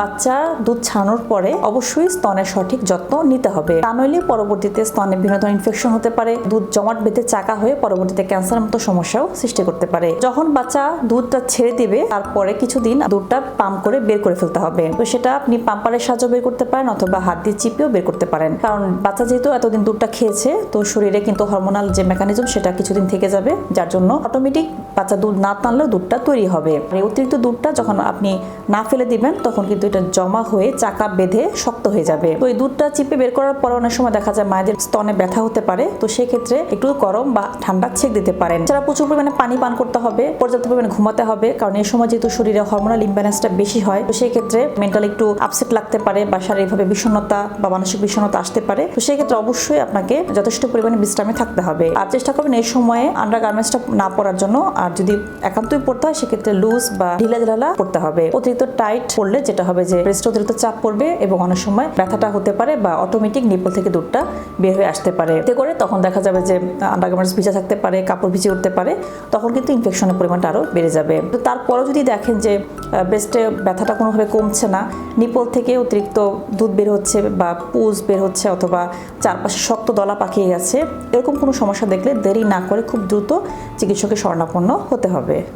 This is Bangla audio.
বাচ্চা দুধ ছাড়ানোর পরে অবশ্যই স্তনের সঠিক যত্ন নিতে হবে। তা নইলে পরবর্তীতে স্তনে বিভিন্ন ধরনের ইনফেকশন হতে পারে, দুধ জমাট বেঁধে চাকা হয়ে পরবর্তীতে ক্যান্সার মতো সমস্যাও সৃষ্টি করতে পারে। যখন বাচ্চা দুধটা ছেড়ে দিবে, তারপরে কিছুদিন দুধটা পাম্প করে বের করে ফেলতে হবে। তো সেটা আপনি পাম্পারের সাহায্যে বের করতে পারেন অথবা হাত দিয়ে চিপেও বের করতে পারেন। কারণ বাচ্চা যেহেতু এতদিন দুধটা খেয়েছে, তো শরীরে কিন্তু হরমোনাল যে মেকানিজম সেটা কিছুদিন থেকে যাবে, যার জন্য অটোমেটিক বাচ্চা দুধ না টানলেও দুধটা তৈরি হবে। আর অতিরিক্ত দুধটা যখন আপনি না ফেলে দিবেন, তখন কিন্তু এটা জমা হয়ে চাকা বেঁধে শক্ত হয়ে যাবে। তো এই দুধটা চিপে বের করার পরে অনেক সময় দেখা যায় মায়েদের স্তনে ব্যথা হতে পারে। তো সেক্ষেত্রে একটু গরম বা ঠান্ডা ছেক দিতে পারেন। যারা প্রচুর পরিমাণে পানি পান করতে হবে, পর্যাপ্ত পরিমাণে ঘুমাতে হবে, কারণ এই সময় যেহেতু শরীরে হরমোনাল ইমব্যালেন্সটা বেশি হয়, তো সেই ক্ষেত্রে মেন্টাল একটু আপসেট লাগতে পারে বা শারীরিকভাবে বিষণ্ণতা বা মানসিক বিষণ্ণতা আসতে পারে। তো সেই ক্ষেত্রে অবশ্যই আপনাকে যথেষ্ট পরিমাণে বিশ্রামে থাকতে হবে। আর চেষ্টা করবেন এই সময়ে আন্ডার গার্মেন্টসটা না পরার জন্য। আর যদি একান্তই পড়তে হয়, সেক্ষেত্রে লুজ বা ঢিলা ঢালা পড়তে হবে। অতিরিক্ত টাইট পড়লে যেটা হবে যে ব্রেস্টে অতিরিক্ত চাপ পড়বে এবং অনেক সময় ব্যথাটা হতে পারে বা অটোমেটিক নিপল থেকে দুধটা বের হয়ে আসতে পারে। এতে করে তখন দেখা যাবে যে আন্ডারগার্মেন্টস ভিজা থাকতে পারে, কাপড় ভিজে উঠতে পারে, তখন কিন্তু ইনফেকশনের পরিমাণটা আরও বেড়ে যাবে। তো তারপরও যদি দেখেন যে ব্রেস্টে ব্যথাটা কোনোভাবে কমছে না নিপল থেকে অতিরিক্ত দুধ বের হচ্ছে বা পুজ বের হচ্ছে অথবা চারপাশে শক্ত দলা পাকিয়ে গেছে, এরকম কোনো সমস্যা দেখলে দেরি না করে খুব দ্রুত চিকিৎসকের শরণাপন্ন হতে হবে।